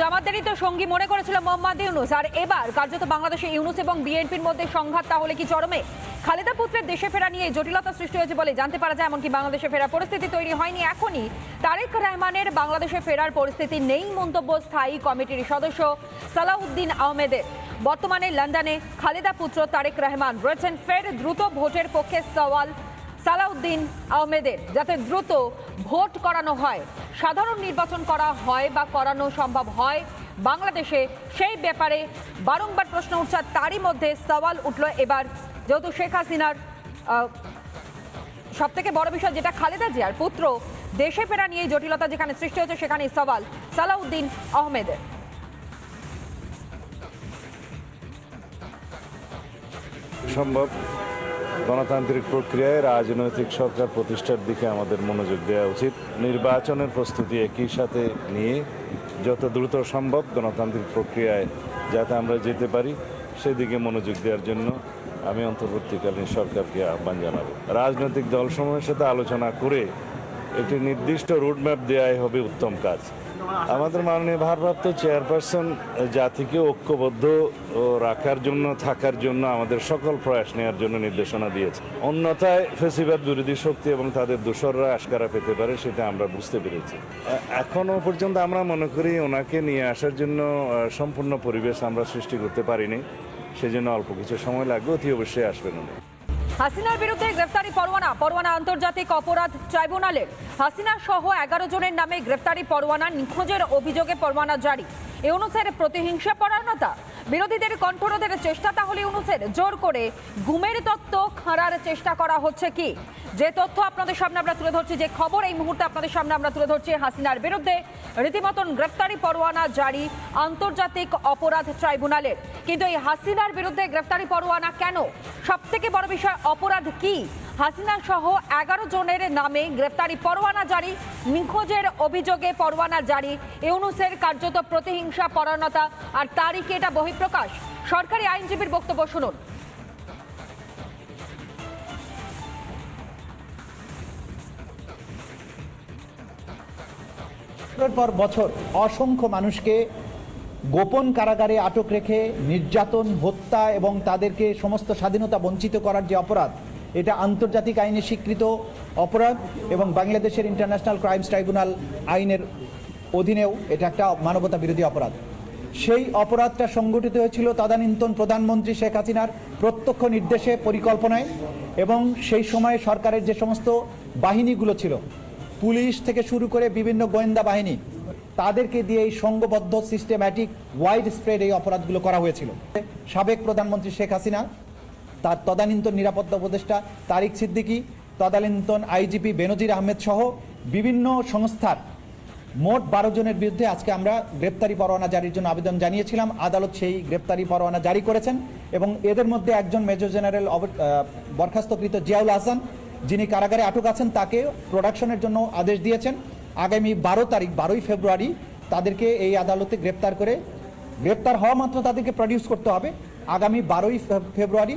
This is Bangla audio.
জামাতেরই তো সঙ্গী মনে করেছিল মোহাম্মদ ইউনুস। আর এবার কার্যত বাংলাদেশে ইউনুস এবং বিএনপির মধ্যে সংঘাত, তাহলে কি চরমে? খালেদা পুত্রের দেশে ফেরা নিয়ে জটিলতা সৃষ্টি হয়েছে বলে জানতে পারা যায়, এমনকি বাংলাদেশে ফেরার পরিস্থিতি তৈরি হয়নি এখনই। তারেক রহমানের বাংলাদেশে ফেরার পরিস্থিতি নেই মন্তব্য স্থায়ী কমিটির সদস্য সালাউদ্দিন আহমেদের। বর্তমানে লন্ডনে খালেদা পুত্র তারেক রহমান রয়েছেন। ফের দ্রুত ভোটের পক্ষে সওয়াল সালাউদ্দিন আহমেদের, যাতে দ্রুত ভোট করানো হয়। সাধারণ নির্বাচন করা হয় বা করানো সম্ভব হয় বাংলাদেশে, সেই ব্যাপারে বারংবার প্রশ্ন উঠছে, তারই মধ্যে সওয়াল উঠল এবার যেহেতু শেখ হাসিনার সব থেকে বড় বিষয় যেটা খালেদা জিয়ার পুত্র, দেশে ফেরা নিয়ে জটিলতা যেখানে সৃষ্টি হয়েছে সেখানে সওয়াল সালাউদ্দিন আহমেদের। সম্ভব। গণতান্ত্রিক প্রক্রিয়ায় রাজনৈতিক সরকার প্রতিষ্ঠার দিকে আমাদের মনোযোগ দেওয়া উচিত। নির্বাচনের প্রস্তুতি একই সাথে নিয়ে যত দ্রুত সম্ভব গণতান্ত্রিক প্রক্রিয়ায় যাতে আমরা যেতে পারি, সেদিকে মনোযোগ দেওয়ার জন্য আমি অন্তর্বর্তীকালীন সরকারকে আহ্বান জানাব। রাজনৈতিক দলসমূহের সাথে আলোচনা করে একটি নির্দিষ্ট রোডম্যাপ দেওয়াই হবে উত্তম কাজ। আমাদের মাননীয় ভারপ্রাপ্ত চেয়ারপারসন জাতিকে ঐক্যবদ্ধ রাখার জন্য, থাকার জন্য, আমাদের সকল প্রয়াস নেওয়ার জন্য নির্দেশনা দিয়েছে। অন্যথায় ফেসিবাদ বিরোধী শক্তি এবং তাদের দোসররা আশকারা পেতে পারে সেটা আমরা বুঝতে পেরেছি। এ- এখনও পর্যন্ত আমরা মনে করি ওনাকে নিয়ে আসার জন্য সম্পূর্ণ পরিবেশ আমরা সৃষ্টি করতে পারিনি। সেজন্য অল্প কিছু সময় লাগবে, অতি অবশ্যই আসবেন উনি। হাসিনার বিরুদ্ধে গ্রেফতারি পরোয়ানা। পরোয়ানা আন্তর্জাতিক অপরাধ ট্রাইব্যুনালের হাসিনা সহ এগারো জনের নামে গ্রেফতারি পরোয়ানা নিখোঁজের অভিযোগে পরোয়ানা জারি। এ অনুসারে প্রতিহিংসা পরায়ণতা বিরোধীদের কণ্ঠরোধের চেষ্টা তাহলে ইউনুসের। জোর করে গুমের তত্ত্ব খাঁড়ার চেষ্টা করা হচ্ছে কি? যে তথ্য আপনাদের সামনে আমরা তুলে ধরছি, যে খবর এই মুহূর্তে আপনাদের সামনে আমরা তুলে ধরছি হাসিনার বিরুদ্ধে, রীতিমতন গ্রেফতারি পরোয়ানা জারি আন্তর্জাতিক অপরাধ ট্রাইব্যুনালের কিন্তু এই হাসিনার বিরুদ্ধে গ্রেফতারি পরোয়ানা কেন? সব থেকে বড় বিষয়, অপরাধ কি? হাসিনা সহ এগারো জনের নামে গ্রেফতারি পরোয়ানা জারি, নিখোঁজের অভিযোগে পরোয়ানা জারি, ইউনুসের কার্যত প্রতিহিংসা পরায়ণতা আর তারিখে এটা বহিঃপ্রকাশ। সরকারি আইনজীবীর বক্তব্য শুনুন। পর বছর অসংখ্য মানুষকে গোপন কারাগারে আটক রেখে নির্যাতন, হত্যা এবং তাদেরকে সমস্ত স্বাধীনতা বঞ্চিত করার যে অপরাধ এটা আন্তর্জাতিক আইনে স্বীকৃত অপরাধ এবং বাংলাদেশের ইন্টারন্যাশনাল ক্রাইমস ট্রাইব্যুনাল আইনের অধীনেও এটা একটা মানবতা বিরোধী অপরাধ। সেই অপরাধটা সংগঠিত হয়েছিল তদানীন্তন প্রধানমন্ত্রী শেখ হাসিনার প্রত্যক্ষ নির্দেশে, পরিকল্পনায় এবং সেই সময়ে সরকারের যে সমস্ত বাহিনীগুলো ছিল, পুলিশ থেকে শুরু করে বিভিন্ন গোয়েন্দা বাহিনী, তাদেরকে দিয়ে এই সংঘবদ্ধ সিস্টেম্যাটিক ওয়াইড স্প্রেড এই অপরাধগুলো করা হয়েছিল। সাবেক প্রধানমন্ত্রী শেখ হাসিনা তার তদানীন্তন নিরাপত্তা উপদেষ্টা তারিক সিদ্দিকী, তদানীন্তন আইজিপি বেনজির আহমেদ সহ বিভিন্ন সংস্থার মোট বারো জনের বিরুদ্ধে আজকে আমরা গ্রেপ্তারি পরোয়ানা জারির জন্য আবেদন জানিয়েছিলাম। আদালত সেই গ্রেপ্তারি পরোয়ানা জারি করেছেন এবং এদের মধ্যে একজন মেজর জেনারেল বরখাস্তকৃত জিয়াউল হাসান, যিনি কারাগারে আটক আছেন, তাকে প্রোডাকশনের জন্য আদেশ দিয়েছেন। আগামী বারো তারিখ, বারোই ফেব্রুয়ারি তাদেরকে এই আদালতে গ্রেপ্তার করে, গ্রেপ্তার হওয়া মাত্র তাদেরকে প্রডিউস করতে হবে। আগামী বারোই ফেব্রুয়ারি